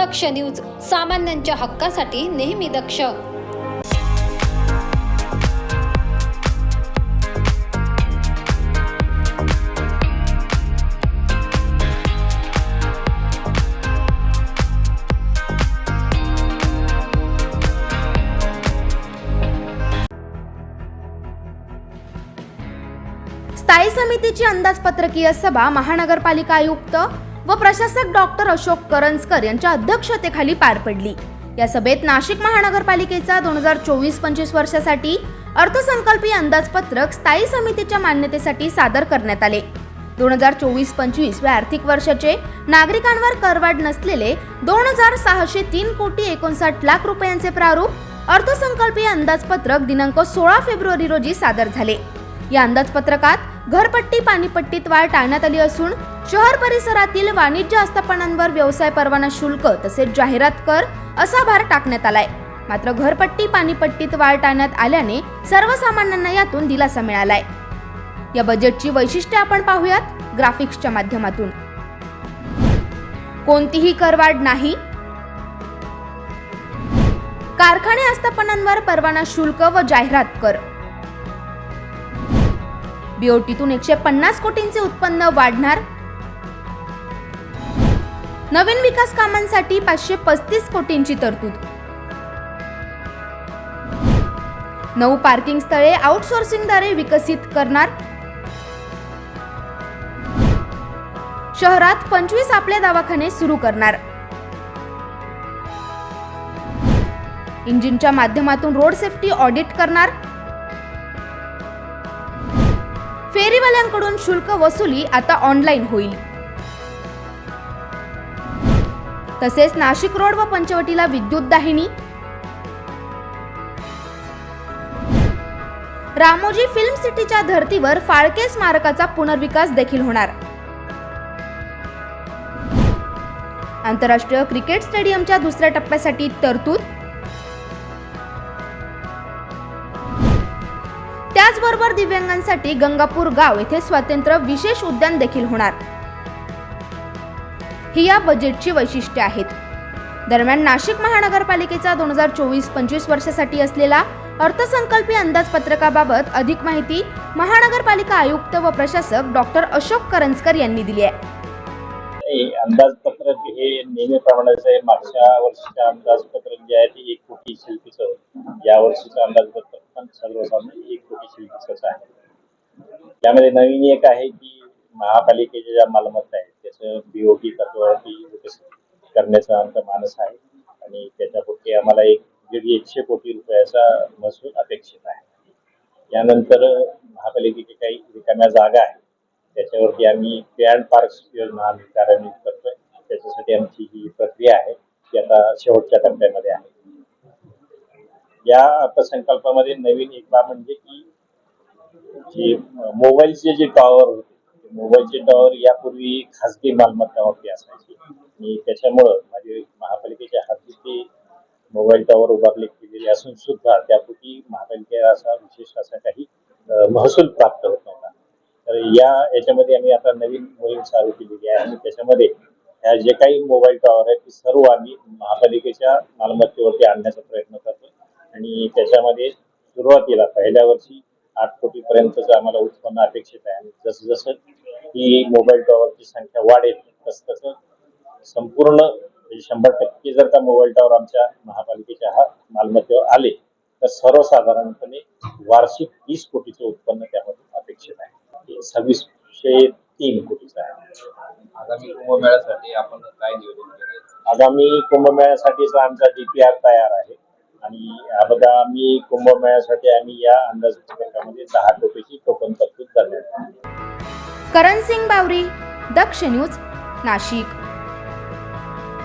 दक्ष news सामान्यांच्या हक्कासाठी नेहमी दक्ष. स्थायी समितीची अंदाजपत्रकीय सभा महानगरपालिका आयुक्त व प्रशासक डॉक्टर अशोक करंजकर यांच्या अध्यक्षतेखाली पार पडली. या सभेत नाशिक महानगरपालिकेचा दोन हजार चोवीस पंचवीस वर्षासाठी अर्थसंकल्पीय अंदाजपत्रक स्थायी समितीच्या मान्यतेसाठी सादर करण्यात आले. दोन हजार चोवीस पंचवीस व आर्थिक वर्षाचे नागरिकांवर करवाढ नसलेले दोन हजार सहाशे तीन कोटी एकोणसाठ लाख रुपयांचे प्रारूप अर्थसंकल्पीय अंदाजपत्रक दिनांक सोळा फेब्रुवारी रोजी सादर झाले. या अंदाजपत्रकात घरपट्टी पाणीपट्टीत वाढ टाळण्यात आली असून शहर परिसरातील वाणिज्य आस्थापनांवर व्यवसाय परवाना शुल्क तसेच जाहिरात कर असा भार टाकण्यात आलाय. मात्र घरपट्टी पाणीपट्टीत वाढ टाळण्यात आल्याने सर्वसामान्यांना यातून दिलासा मिळालाय. या बजेटची वैशिष्ट्ये आपण पाहूयात ग्राफिक्सच्या माध्यमातून. कोणतीही करवाढ नाही. कारखाने आस्थापनांवर परवाना शुल्क व जाहिरात कर. बीओटीतून एकशे पन्नास कोटींचे उत्पन्न वाढणार नवीन विकास कामांसाठी पाचशे पस्तीस कोटींची तरतूद. नऊ पार्किंग स्थळे आउटसोर्सिंगद्वारे विकसित करणार. शहरात पंचवीस आपले दवाखाने सुरू करणार. इंजिनच्या माध्यमातून रोड सेफ्टी ऑडिट करणार. फेरीवाल्यांकडून शुल्क वसुली आता ऑनलाईन होईल. तसेच नाशिक रोड व पंचवटीला विद्युत दाहिनी. रामोजी फिल्म सिटीच्या धर्तीवर फाळके स्मारकाचा पुनर्विकास देखील होणार. आंतरराष्ट्रीय क्रिकेट स्टेडियमच्या दुसऱ्या टप्प्यासाठी तरतूद. त्याचबरोबर दिव्यांगांसाठी गंगापूर गाव येथे स्वातंत्र्य विशेष उद्यान देखील होणार. ही या बजेटची वैशिष्ट्ये आहेत. दरम्यान नाशिक महानगरपालिकेचा दोन हजार चोवीस पंचवीस वर्षासाठी असलेला अर्थसंकल्पीय अंदाजपत्रकाबाबत अधिक माहिती महानगरपालिका आयुक्त व प्रशासक डॉक्टर अशोक करंजकर यांनी दिली आहे. अंदाजपत्रक हे नेहमीप्रमाणेच आहे. मागच्या वर्षीचं अंदाजपत्रक जे आहे ते एक कोटी शिल्पीचं होतं. या वर्षीचं अंदाजपत्रक पण सर्वसाधारण एक कोटी शिल्पीचंच आहे. त्यामध्ये नवीन एक आहे की महापालिकेच्या ज्या मालमत्ता आहेत त्याचं बीओटी तत्वावरती विकसित करण्याचा आमचा मानस आहे. आणि त्याच्यापुढे आम्हाला एक दीड एकशे कोटी रुपयाचा महसूल अपेक्षित आहे. यानंतर महापालिकेची काही रिकाम्या जागा आहेत. त्याच्यावरती आम्ही पे अँड पार्क्स योजना आम्ही कार्यान्वित करतोय. त्याच्यासाठी आमची जी प्रक्रिया आहे ती आता शेवटच्या टप्प्यामध्ये आहे. या अर्थसंकल्पामध्ये नवीन एक बाब म्हणजे की जे मोबाईलचे जे टॉवर होते मोबाईलचे टॉवर यापूर्वी खासगी मालमत्तावरती असायची. आणि त्याच्यामुळं माझे महापालिकेच्या हाती ते मोबाईल टॉवर उभारले गेलेले असून सुद्धा त्यापूर्वी महापालिकेला असा विशेष असा काही महसूल प्राप्त होत नव्हता. तर या याच्यामध्ये आम्ही आता नवीन मोहीम चालू केलेली आहे आणि त्याच्यामध्ये ह्या जे काही मोबाईल टॉवर आहेत ते सर्व आम्ही महापालिकेच्या मालमत्तेवरती आणण्याचा प्रयत्न करतो. आणि त्याच्यामध्ये सुरुवातीला पहिल्या वर्षी आठ कोटीपर्यंतचं आम्हाला उत्पन्न अपेक्षित आहे. आणि जसं जसं ही मोबाईल टॉवरची संख्या वाढेल. तसं तसं संपूर्ण म्हणजे शंभर टक्के जर का मोबाईल टॉवर आमच्या महापालिकेच्या हा मालमत्तेवर आले तर सर्वसाधारणपणे वार्षिक तीस कोटीचं उत्पन्न त्यामधून अपेक्षित आहे. सव्वीसशे तीन कोटीचं आहे. आगामी कुंभमेळ्यासाठी आपण काय नियोजन केले? आगामी कुंभमेळ्यासाठीचा आमचा डीपीआर तयार आहे. आणि बघा आम्ही कुंभमेळ्यासाठी आम्ही या अंदाजपत्रकामध्ये दहा कोटीची टोकन तरतूद करण्यात आली करण सिंग बावरी दक्ष न्यूज नाशिक.